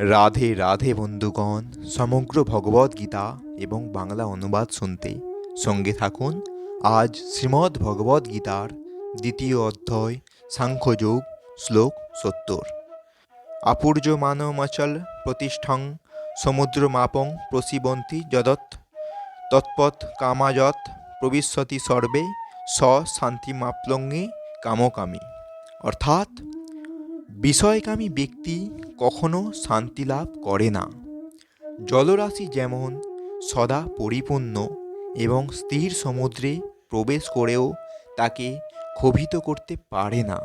রাধে রাধে বন্ধুগণ, সমগ্র ভগবদ গীতা এবং বাংলা অনুবাদ শুনতে সঙ্গে থাকুন। আজ শ্রীমদ্ ভগবদ গীতার দ্বিতীয় অধ্যায় সাংখ্যযোগ শ্লোক সত্তর। আপূর্যমানমচল প্রতিষ্ঠং সমুদ্র মাপং প্রসিবন্তি যদৎ, তৎপথ কামাযৎ প্রবিশ্যতি সর্বে স শান্তিমাপ্লঙ্গে কামকামী। অর্থাৎ বিষয়কামী ব্যক্তি কখনো শান্তি লাভ করে না। জলরাশি যেমন সদা পরিপূর্ণ এবং স্থির সমুদ্রে প্রবেশ করেও তাকে ক্ষোভিত করতে পারে না।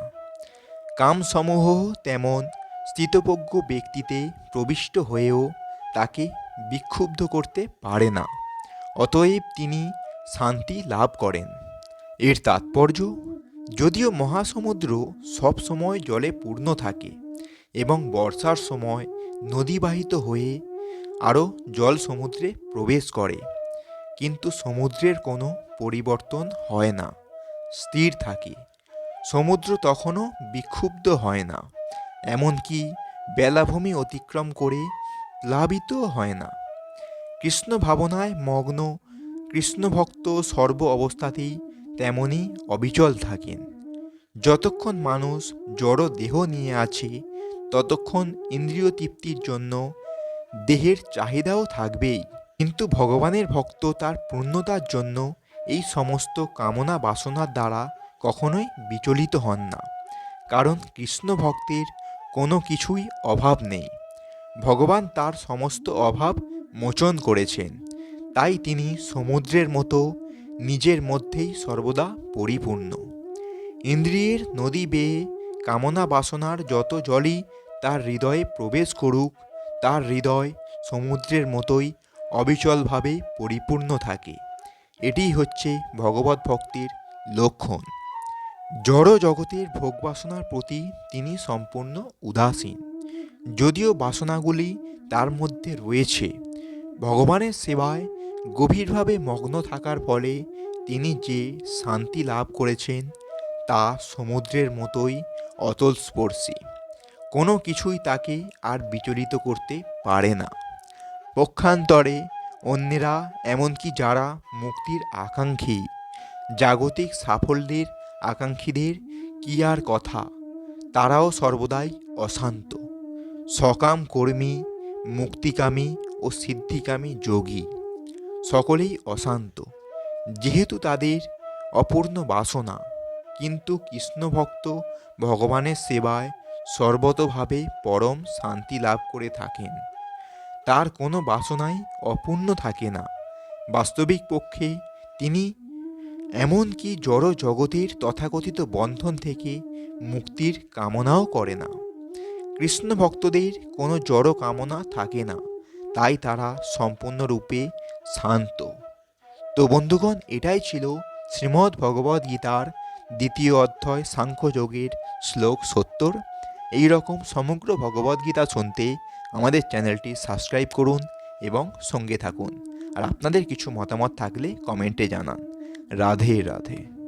কামসমূহ তেমন স্থিতপ্রজ্ঞ ব্যক্তিতে প্রবিষ্ট হয়েও তাকে বিক্ষুব্ধ করতে পারে না। অতএব তিনি শান্তি লাভ করেন। এর তাৎপর্য, যদিও মহাসমুদ্র সবসময় জলে পূর্ণ থাকে এবং বর্ষার সময় নদীবাহিত হয়ে আরও জল সমুদ্রে প্রবেশ করে। কিন্তু সমুদ্রের কোনো পরিবর্তন হয় না, স্থির থাকে। সমুদ্র তখনও বিক্ষুব্ধ হয় না, এমনকি বেলাভূমি অতিক্রম করে প্লাবিত হয় না। কৃষ্ণ ভাবনায় মগ্ন কৃষ্ণভক্ত সর্ব অবস্থাতেই তেমনই অবিচল থাকেন। যতক্ষণ মানুষ জড় দেহ নিয়ে আছে ততক্ষণ ইন্দ্রিয় তৃপ্তির জন্য দেহের চাহিদাও থাকবেই। কিন্তু ভগবানের ভক্ত তার পূর্ণতার জন্য এই সমস্ত কামনা বাসনার দ্বারা কখনোই বিচলিত হন না। কারণ কৃষ্ণ ভক্তের কোনো কিছুই অভাব নেই। ভগবান তার সমস্ত অভাব মোচন করেছেন। তাই তিনি সমুদ্রের মতো নিজের মধ্যেই সর্বদা পরিপূর্ণ। ইন্দ্রিয়ের নদী বেয়ে কামনা বাসনার যত জলই তার হৃদয়ে প্রবেশ করুক, তার হৃদয় সমুদ্রের মতোই অবিচলভাবে পরিপূর্ণ থাকে। এটিই হচ্ছে ভগবত ভক্তির লক্ষণ। জড় জগতের ভোগ বাসনার প্রতি তিনি সম্পূর্ণ উদাসীন। যদিও বাসনাগুলি তার মধ্যে রয়েছে, ভগবানের সেবায় গভীরভাবে মগ্ন থাকার ফলে তিনি যে শান্তি লাভ করেছেন তা সমুদ্রের মতোই অতল স্পর্শী কোনো কিছুই তাকে আর বিচলিত করতে পারে না। পক্ষান্তরে অন্যেরা, এমনকি যারা মুক্তির আকাঙ্ক্ষী, জাগতিক সাফল্যের আকাঙ্ক্ষীদের কি আর কথা, তারাও সর্বদাই অশান্ত। সকাম কর্মী, মুক্তিকামী ও সিদ্ধিকামী যোগী, সকলেই অশান্ত। যেহেতু তাদের অপূর্ণ বাসনা, কিন্তু কৃষ্ণভক্ত ভগবানের সেবায় সর্বতভাবে পরম শান্তি লাভ করে থাকেন। তার কোনো বাসনাই অপূর্ণ থাকে না। বাস্তবিক পক্ষে তিনি এমনকি জড় জগতের তথাকথিত বন্ধন থেকে মুক্তির কামনাও করে না। কৃষ্ণ ভক্তদের কোনো জড় কামনা থাকে না, তাই তারা সম্পূর্ণরূপে শান্ত। তো বন্ধুগণ, এটাই ছিল শ্রীমদ্ ভগবদ্গীতার দ্বিতীয় অধ্যায় সাংখ্যযোগের শ্লোক সত্তর। এই রকম সমগ্র ভগবদ্গীতা শুনতে আমাদের চ্যানেলটি সাবস্ক্রাইব করুন এবং সঙ্গে থাকুন। আর আপনাদের কিছু মতামত থাকলে কমেন্টে জানান। রাধে রাধে।